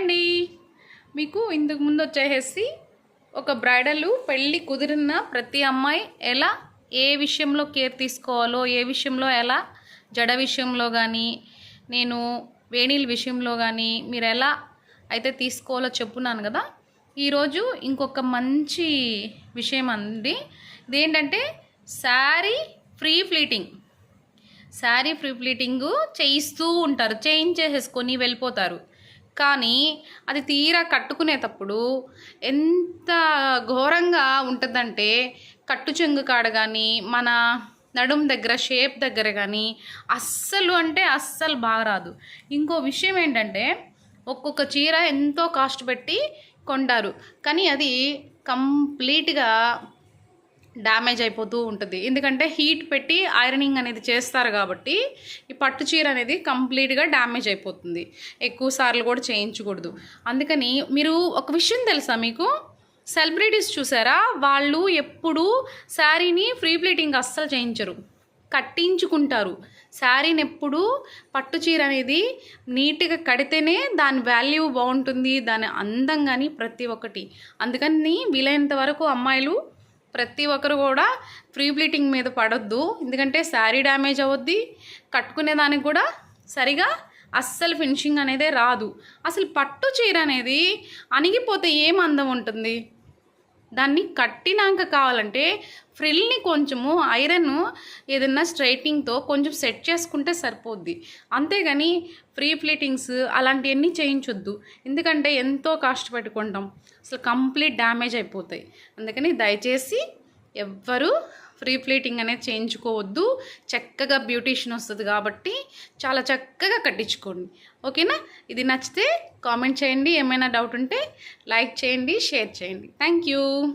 అండి. మీకు ఇంతకు ముందు వచ్చేసి ఒక బ్రైడల్ పెళ్ళి కుదిరిన ప్రతి అమ్మాయి ఎలా ఏ విషయంలో కేర్ తీసుకోవాలో ఏ విషయంలో ఎలా జడ విషయంలో కానీ నేను వేణీల విషయంలో కానీ మీరు ఎలా అయితే తీసుకోవాలో చెప్పున్నాను కదా. ఈరోజు ఇంకొక మంచి విషయం అండి. ఇదేంటంటే sari pre pleating. Sari pre pleating చేయిస్తూ ఉంటారు చేంజ్ చేసేసుకొని వెళ్ళిపోతారు. కానీ అది తీరా కట్టుకునేటప్పుడు ఎంత ఘోరంగా ఉంటుందంటే కట్టు చెంగు కాడ కానీ మన నడుం దగ్గర షేప్ దగ్గర కానీ అస్సలు అంటే అస్సలు బాగరాదు ఇంకో విషయం ఏంటంటే ఒక్కొక్క చీర ఎంతో కాస్ట్ పెట్టి కొంటారు. కానీ అది కంప్లీట్గా డ్యామేజ్ అయిపోతూ ఉంటుంది. ఎందుకంటే హీట్ పెట్టి ఐరనింగ్ అనేది చేస్తారు కాబట్టి ఈ పట్టు చీర అనేది కంప్లీట్గా డ్యామేజ్ అయిపోతుంది. ఎక్కువ సార్లు కూడా చేయించకూడదు. అందుకని మీరు ఒక విషయం తెలుసా మీకు? సెలబ్రిటీస్ చూసారా? వాళ్ళు ఎప్పుడూ శారీని ఫ్రీ ప్లేటింగ్ అస్సలు చేయించరు. కట్టించుకుంటారు. శారీని ఎప్పుడు పట్టు చీర అనేది నీట్గా కడితేనే దాని వాల్యూ బాగుంటుంది. దాని అందం కానీ ప్రతి ఒక్కటి. అందుకని వీలైనంత వరకు అమ్మాయిలు ప్రతి ఒక్కరు కూడా ఫ్రీ బ్లీటింగ్ మీద పడొద్దు. ఎందుకంటే శారీ డ్యామేజ్ అవద్ది. కట్టుకునే దానికి కూడా సరిగా అస్సలు ఫినిషింగ్ అనేది రాదు. అసలు పట్టు చీర అనేది అణిగిపోతే ఏం అందం ఉంటుంది? దాన్ని కట్టినాక కావాలంటే ఫ్రిల్ని కొంచెము ఐరన్ ఏదన్నా స్ట్రైటింగ్తో కొంచెం సెట్ చేసుకుంటే సరిపోద్ది. అంతేగాని ఫ్రీ ప్లీటింగ్స్ అలాంటివన్నీ చేయించొద్దు. ఎందుకంటే ఎంతో కాస్ట్ పెట్టుకుంటాం. అసలు కంప్లీట్ డ్యామేజ్ అయిపోతాయి. అందుకని దయచేసి ఎవ్వరూ ఫ్రీ ప్లీటింగ్ అనేది చేయించుకోవద్దు. చక్కగా బ్యూటీషియన్ వస్తుంది కాబట్టి చాలా చక్కగా కట్టించుకోండి. ఓకేనా? ఇది నచ్చితే కామెంట్ చేయండి. ఏమైనా డౌట్ ఉంటే లైక్ చేయండి షేర్ చేయండి. Thank you.